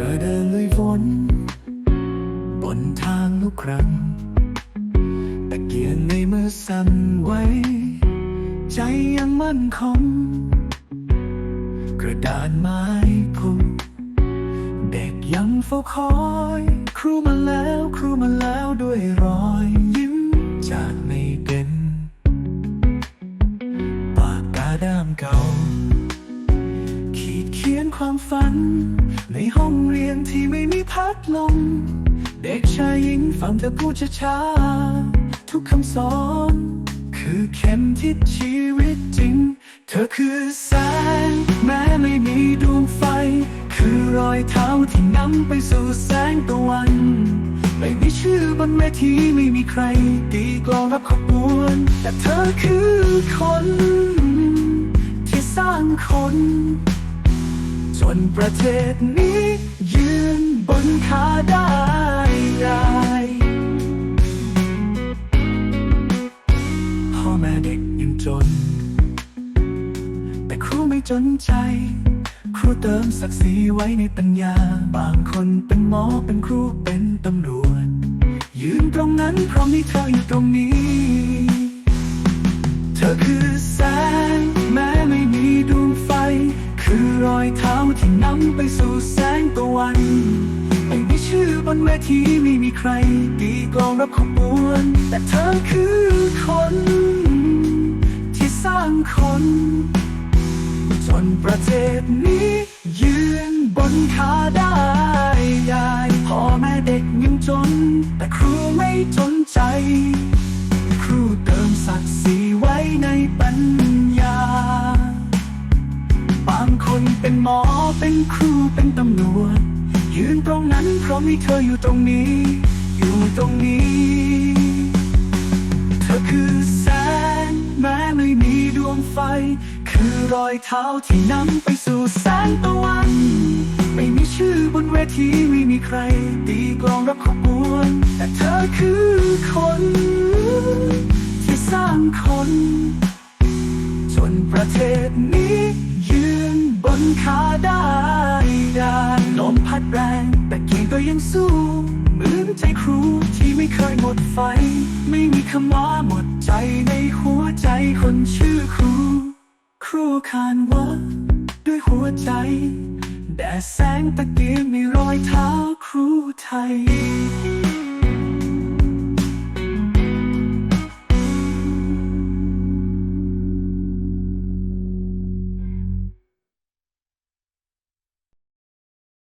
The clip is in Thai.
เดินบนทางลูกครั้ง ตะเกียงในมือสั่นไหวใจยังมั่นคง กระดานไม้พุเด็กยังเฝ้าคอย ครูมาแล้วครูมาแล้วด้วยรอยยิ้มจากไม่เป็น ปากกาด้ามเก่า ความฝัน ในห้องเรียนที่ไม่มีพัดลม เด็กชายหญิงฟังเธอพูดช้าๆทุกคำสอน คือเข็มทิศชีวิตจริง เธอคือแสงแม้ไม่มีดวงไฟ คือรอยเท้าที่นำไปสู่แสงตะวัน ไม่มีชื่อบนเวทีไม่มีใครตีกลองรับขบวน แต่เธอคือคน ที่สร้างคน จนประเทศนี้ ยืนบนขาได้ไพ่อแม่เด็กยังจน แต่ครูไม่จนใจ ครูเติมศักดิ์ศรีไว้ในปัญญา บางคนเป็นหมอเป็นครูเป็นตำรวจ ยืนตรงนั้นเพราะมีเธออยู่ตรงนี้ เธอคือ ไปสู่แสงตะวันไม่มีชื่อบนเวทีไม่มีใครตีกลองรับขบวน แต่เธอคือคน ที่สร้างคน จนประเทศนี้ ยืนบนขาได้ได้พ่อแม่เด็กยังจน แต่ครูไม่จนใจ ครูเติมศักดิ์ศรีไว้ในปัญ คนเป็นหมอเป็นครูเป็นตำรวจ ยืนตรงนั้นเพราะมีเธออยู่ตรงนี้ อยู่ตรงนี้ เธอคือแสงแม้ไม่มีดวงไฟ คือรอยเท้าที่นำไปสู่แสงตะวัน ไม่มีชื่อบนเวทีไม่มีใคร ตีกลองรับขบวน แต่เธอคือคน ที่สร้างคน จนประเทศนี้ย นขาได้ได้ลมพัดแรง แต่กียงก็ยังสู้เหมือนใจครูที่ไม่เคยหมดไฟ ไม่มีคำว่าหมดใจในหัวใจคนชื่อครู ครูคานว่าด้วยหัวใจแดดแสงตะเกียงในรอยเท้าครูไทย